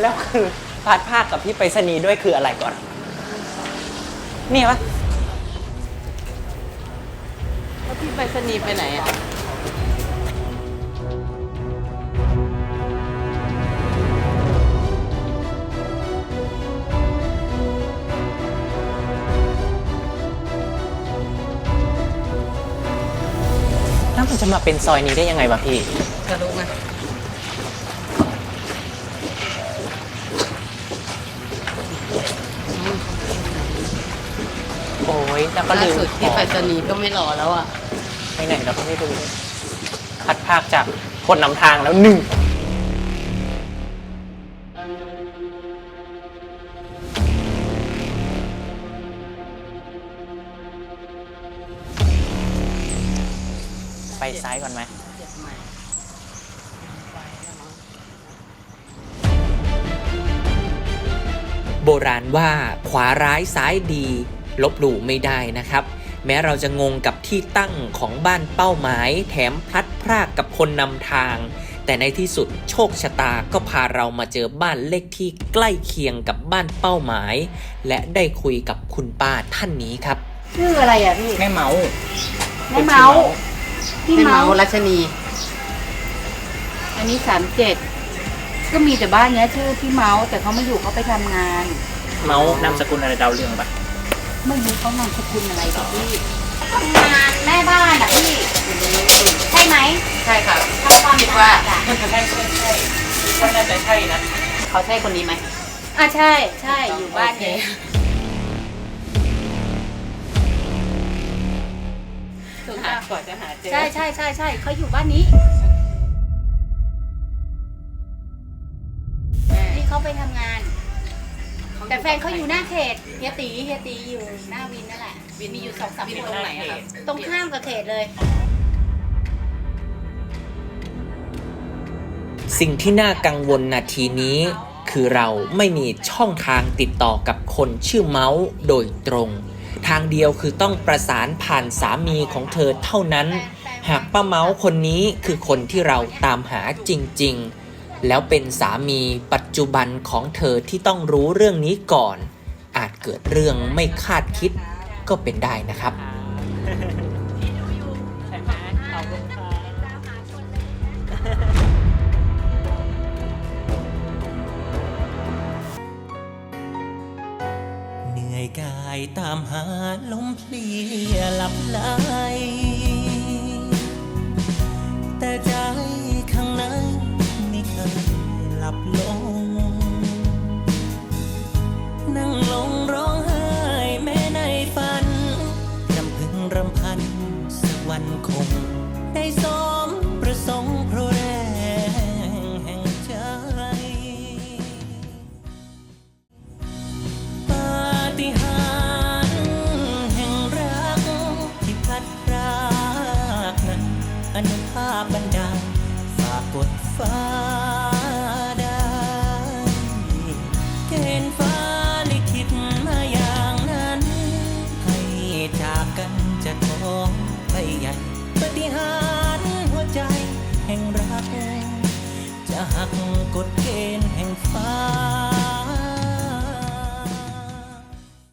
แล้วคือพัดภาคกับพี่ไปรษณีย์ด้วยคืออะไรก่อน นี่ปะแล้วพี่ไปสนีย์ไปไหนอะ แล้วมันจะมาเป็นซอยนี้ได้ยังไงวะพี่กระดูกไง แล้วก็ล่าลืมสุดที่ไปสนีย์ก็ไม่รอแล้วอะ ไปไหนเราก็ไม่รู้พัดภาคจากคนนำทางแล้วหนึ่งไปซ้ายก่อนไหม โบราณว่าขวาร้ายซ้ายดี ลบหลู่ไม่ได้นะครับ แม้เราจะงงกับที่ตั้งของบ้านเป้าหมาย แถมพลัดพรากกับคนนำทาง แต่ในที่สุดโชคชะตาก็พาเรามาเจอบ้านเลขที่ใกล้เคียงกับบ้านเป้าหมาย และได้คุยกับคุณป้าท่านนี้ครับ ชื่ออะไรอะพี่แม่เมาแม่เมาส์พี่ให้เมาเมาส์รัชนี อันนี้สามเจ็ดก็มีแต่บ้านเนี้ยชื่อพี่เมาส์แต่เขาไม่อยู่เขาไปทำงาน เมานามสกุลอะไรดาวเรืองปะ ไม่รู้เขานามสกุลอะไรกับพี่ทำงานแม่บ้านอะพี่ ใช่ไหมใช่ค่ะทำความคิดสะว่าอาดอะใช่ใช่ใช่ก็น่าจะใช่นะเขาใช่คนนี้ไหมอะใช่ใช่อยู่บ้านนี้ถูกค่ะก่อนจะหาเจอ ใช่ใช่ใช่ใช่เขาอยู่บ้านนี้นี่เขาไปทำงาน แต่แฟนเขาอยู่หน้าเขตเฮียตีเฮียตีอยู่หน้าวินนั่นแหละวินมีอยู่สองสามคนตรงไหนอะครับ ตรงข้ามกับเขตเลย สิ่งที่น่ากังวลนาทีนี้ คือเราไม่มีช่องทางติดต่อกับคนชื่อเมาส์โดยตรง ทางเดียวคือต้องประสานผ่านสามีของเธอเท่านั้น หากป้าเมาส์คนนี้คือคนที่เราตามหาจริง ๆ แล้วเป็นสามีปัจจุบันของเธอที่ต้องรู้เรื่องนี้ก่อน อาจเกิดเรื่องไม่คาดคิดก็เป็นได้นะครับ เหนื่อยกายตามหาลมเพลียหลับไหล รำพันสักวันคง ได้สมประสงค์เพราะแรงแห่งใจปาฏิหาริย์แห่งรักที่พัดพรากนั้นอนุภาพบันดาลฝากกดฟ้า จะหักกด